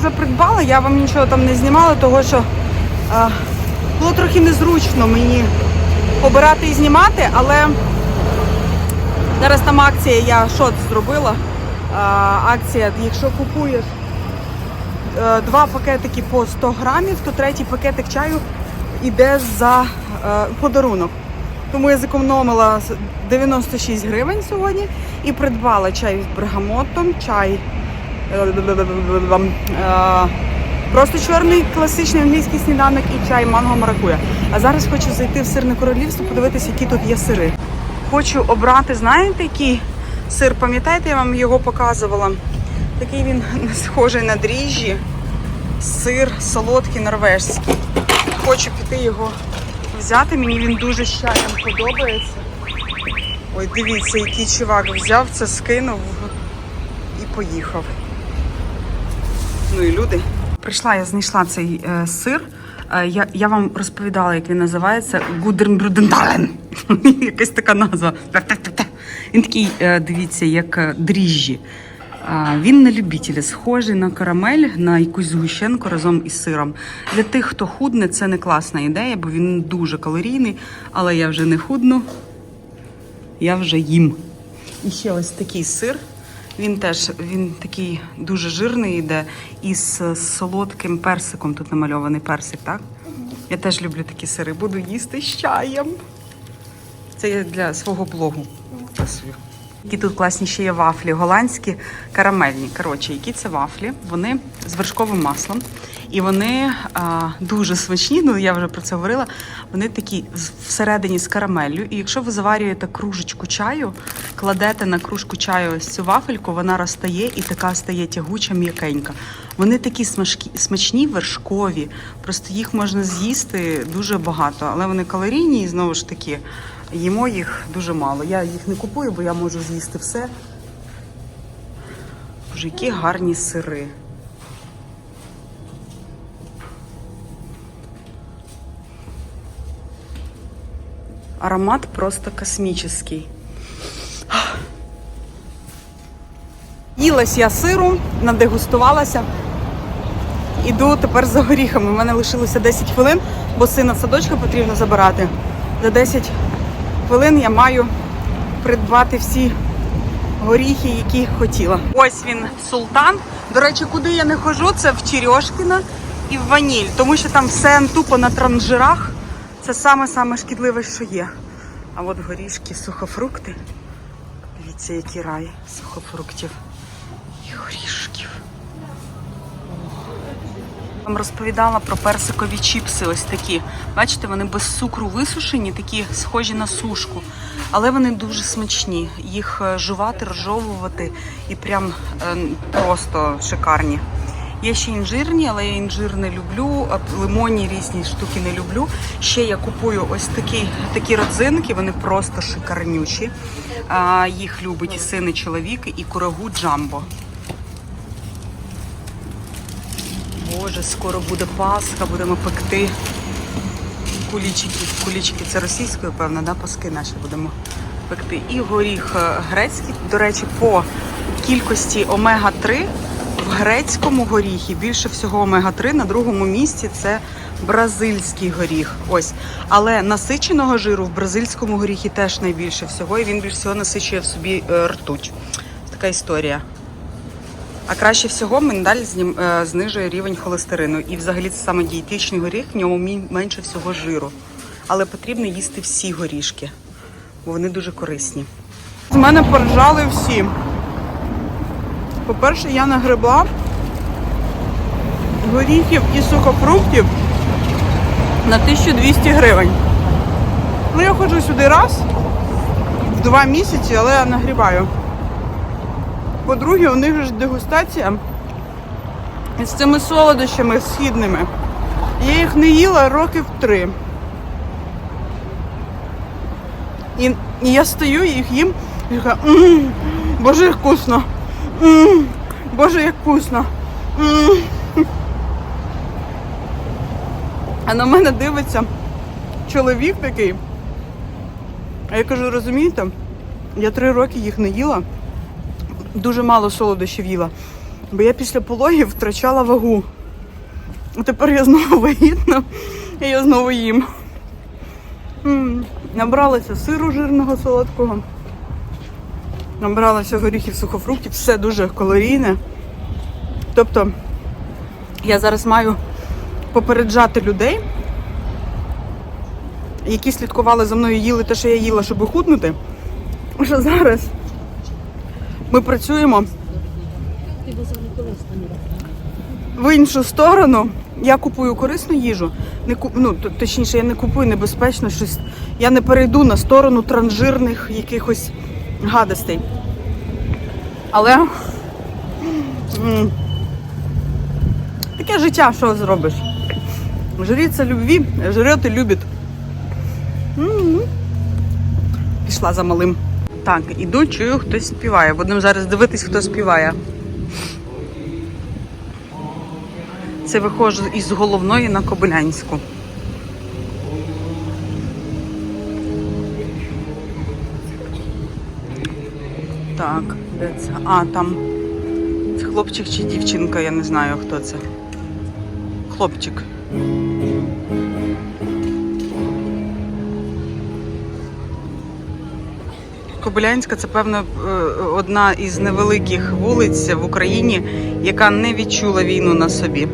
вже придбала, я вам нічого там не знімала, того що е, було трохи незручно мені обирати і знімати, але зараз там акція, я шот зробила. Е, акція, якщо купуєш е, два пакетики по 100 грамів, то третій пакетик чаю йде за е, подарунок. Тому я зекономила 96 гривень сьогодні і придбала чай з бергамотом, чай просто чорний класичний англійський сніданок і чай манго маракуя. А зараз хочу зайти в сирне королівство, подивитися, які тут є сири. Хочу обрати, знаєте, який сир, пам'ятаєте, я вам його показувала. Такий він схожий на дріжджі. Сир солодкий норвежський. Хочу піти його взяти. Мені він дуже з чаєм подобається. Ой, дивіться, який чувак взяв це, скинув і поїхав. Ну і люди. Прийшла, я знайшла цей е, сир. Е, я, я вам розповідала, як він називається. Гудернбрудендален. Якась така назва. Він такий, е, дивіться, як е, дріжджі. А, Він на любителя, схожий на карамель, на якусь згущенку разом із сиром. Для тих, хто худне, це не класна ідея, бо він дуже калорійний, але я вже не худну, я вже їм. І ще ось такий сир. Він теж він такий дуже жирний йде із солодким персиком. Тут намальований персик, так? Я теж люблю такі сири. Буду їсти з чаєм. Це я для свого блогу. записую. Які тут класні ще є вафлі, голландські карамельні. Коротше, які це вафлі? Вони з вершковим маслом. І вони а, дуже смачні, ну я вже про це говорила. Вони такі всередині з карамеллю. І якщо ви заварюєте кружечку чаю, кладете на кружку чаю ось цю вафельку, вона розтає і така стає тягуча, м'якенька. Вони такі смачкі, смачні, вершкові. Просто їх можна з'їсти дуже багато, але вони калорійні і знову ж таки. Їмо їх дуже мало. Я їх не купую, бо я можу з'їсти все. Боже, які гарні сири. Аромат просто космічний. Їлась я сиру, надегустувалася. Іду тепер за горіхами. У мене лишилося 10 хвилин, бо сина садочка потрібно забирати. За 10 хвилин я маю придбати всі горіхи, які хотіла. Ось він султан. До речі, куди я не хожу, це в Черешкіна і в Ваніль, тому що там все тупо на транжирах. Це саме-саме шкідливе, що є. А от горішки, сухофрукти. Дивіться, який рай сухофруктів горішків. Вам розповідала про персикові чіпси, ось такі. Бачите, вони без цукру висушені, такі схожі на сушку, але вони дуже смачні. Їх е, жувати, розжовувати і прям е, просто шикарні. Є ще інжирні, але я інжир не люблю, лимонні різні штуки не люблю. Ще я купую ось такі, такі родзинки, вони просто шикарнючі. Їх любить і син, і чоловік, і курагу джамбо. Боже, скоро буде Пасха, будемо пекти кулічики. Кулічики це російською, певно, да? паски наші будемо пекти. І горіх е, грецький, до речі, по кількості омега-3 в грецькому горіхі більше всього омега-3 на другому місці це бразильський горіх. Ось. Але насиченого жиру в бразильському горіхі теж найбільше всього, і він більш всього насичує в собі е, ртуть. Така історія. А краще всього миндаль знім- е, знижує рівень холестерину. І взагалі це саме дієтичний горіх, в ньому менше всього жиру. Але потрібно їсти всі горішки, бо вони дуже корисні. З мене поржали всі. По-перше, я нагребла горіхів і сухофруктів на 1200 гривень. Ну, я ходжу сюди раз в два місяці, але я нагрібаю. По-друге, у них ж дегустація з цими солодощами східними. Я їх не їла років три. І, і я стою і їх їм і така, «М, боже, як вкусно. М, Боже, як вкусно. М». А на мене дивиться чоловік такий. А я кажу, розумієте, я три роки їх не їла дуже мало солодощів їла. Бо я після пологів втрачала вагу. А тепер я знову вагітна і я знову їм. Набралася сиру жирного солодкого. Набралася горіхів сухофруктів, все дуже калорійне. Тобто я зараз маю попереджати людей, які слідкували за мною, їли те, що я їла, щоб худнути. Що зараз ми працюємо в іншу сторону. Я купую корисну їжу. Не куп... ну, точніше, я не купую небезпечно щось. Я не перейду на сторону транжирних якихось гадостей. Але таке життя, що зробиш? Жріться любві, жрет і любить. Пішла за малим. Так, іду, чую, хтось співає. Будемо зараз дивитись, хто співає. Це виходжу із головної на Кобилянську. Так, де це? А, там це хлопчик чи дівчинка, я не знаю, хто це. Хлопчик. Кобилянська це певно е, одна із невеликих вулиць в Україні, яка не відчула війну на собі.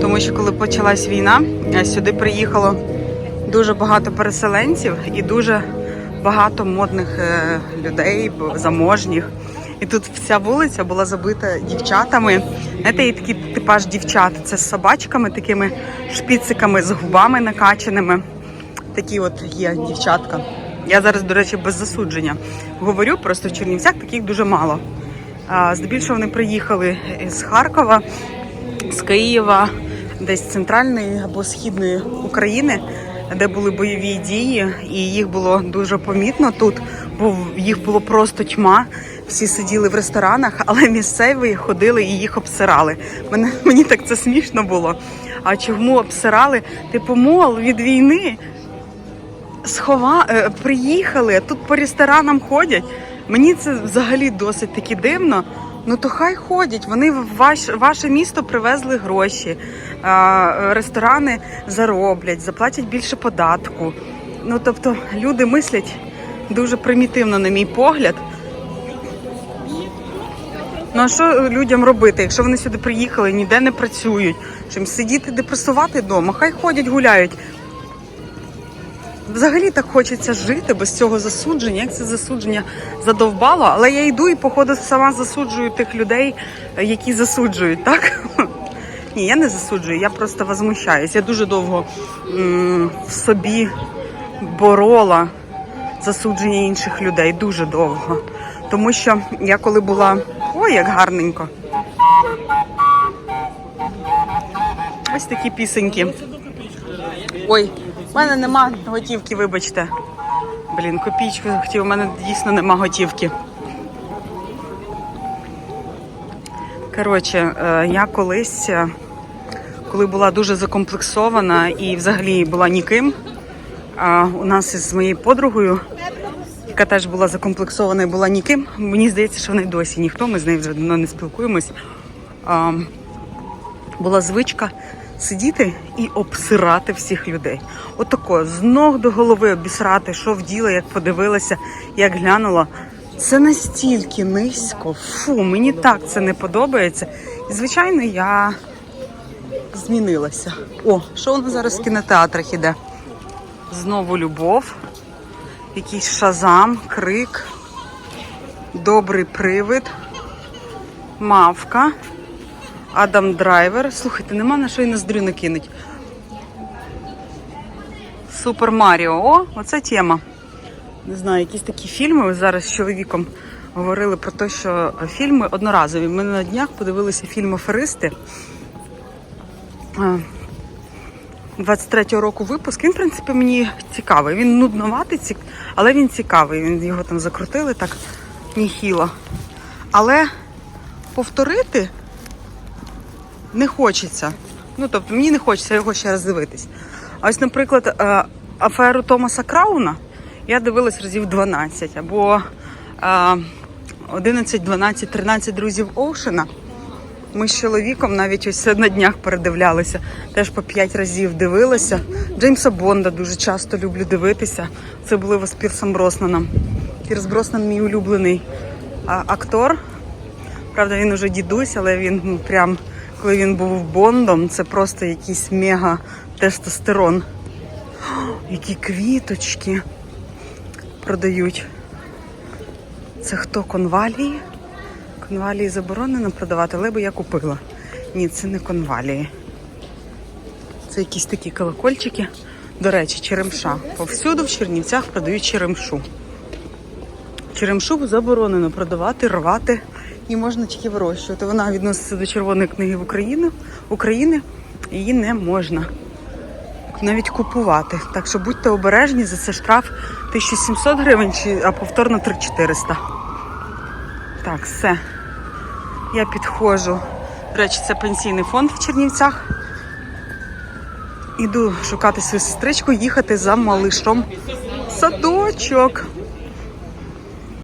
Тому що коли почалась війна, е, сюди приїхало дуже багато переселенців і дуже багато модних е, людей, заможніх. І тут вся вулиця була забита дівчатами. Знаєте, є такий типаж дівчат. Це з собачками, такими шпіциками, з губами накачаними. Такі от є дівчатка. Я зараз, до речі, без засудження говорю, просто в Чернівцях таких дуже мало. Здебільшого вони приїхали з Харкова, з Києва, десь з центральної або східної України, де були бойові дії, і їх було дуже помітно тут, бо їх було просто тьма. Всі сиділи в ресторанах, але місцеві ходили і їх обсирали. Мене мені так це смішно було. А чому обсирали? Типу, мол, від війни схова... е, приїхали, тут по ресторанам ходять. Мені це взагалі досить таки дивно. Ну то хай ходять. Вони в ваш... ваше місто привезли гроші, ресторани зароблять, заплатять більше податку. Ну тобто люди мислять дуже примітивно, на мій погляд. Ну а що людям робити, якщо вони сюди приїхали, ніде не працюють, їм сидіти депресувати вдома, хай ходять, гуляють. Взагалі так хочеться жити без цього засудження. Як це засудження задовбало, але я йду і, походу, сама засуджую тих людей, е, які засуджують, так? Ні, я не засуджую, я просто возмущаюсь. Я дуже довго м, в собі борола засудження інших людей, дуже довго. Тому що я коли була. Ой, як гарненько. Ось такі пісеньки. Ой, в мене нема готівки, вибачте. Блін, копійку хотів, у мене дійсно нема готівки. Коротше, е, я колись, е, коли була дуже закомплексована і взагалі була ніким, у нас із моєю подругою, яка теж була закомплексована і була ніким, мені здається, що вона й досі ніхто, ми з нею вже давно не спілкуємось. Була звичка сидіти і обсирати всіх людей. Отако, з ног до голови обісрати, що вділа, як подивилася, як глянула. Це настільки низько. Фу, мені так це не подобається. І, звичайно, я змінилася. О, що у нас зараз в кінотеатрах іде? Знову любов, якийсь шазам, крик, добрий привид, мавка. Адам Драйвер. Слухайте, нема на що і ноздрю накинуть. Супер Маріо. О, оце тема. Не знаю, якісь такі фільми. Ми зараз з чоловіком говорили про те, що фільми одноразові. Ми на днях подивилися фільм Аферисти. Е, 23-го року випуск. Він, в принципі, мені цікавий. Він нудноватий, але він цікавий. Він його там закрутили так ніхіло. Але повторити не хочеться. Ну, тобто, мені не хочеться його ще раз дивитись. А ось, наприклад, е, аферу Томаса Крауна я дивилась разів 12, або е, 11, 12, 13 друзів Оушена. Ми з чоловіком навіть ось на днях передивлялися. Теж по п'ять разів дивилися. Джеймса Бонда дуже часто люблю дивитися. Це було з Пірсом Броснаном. Пірс Броснан мій улюблений актор. Правда, він уже дідусь, але він ну, прям, коли він був Бондом, це просто якийсь мега тестостерон. Які квіточки продають. Це хто конвалії? Конвалії заборонено продавати, але би я купила. Ні, це не конвалії. Це якісь такі колокольчики. До речі, черемша. Повсюду в Чернівцях продають черемшу. Черемшу заборонено продавати, рвати і можна тільки вирощувати. Вона відноситься до Червоної книги в Україну, України. Її не можна навіть купувати. Так що будьте обережні, за це штраф 1700 гривень, а повторно 3400. Так, все. Я підходжу. Речі, це пенсійний фонд в Чернівцях. Іду шукати свою сестричку, їхати за малишом. Садочок.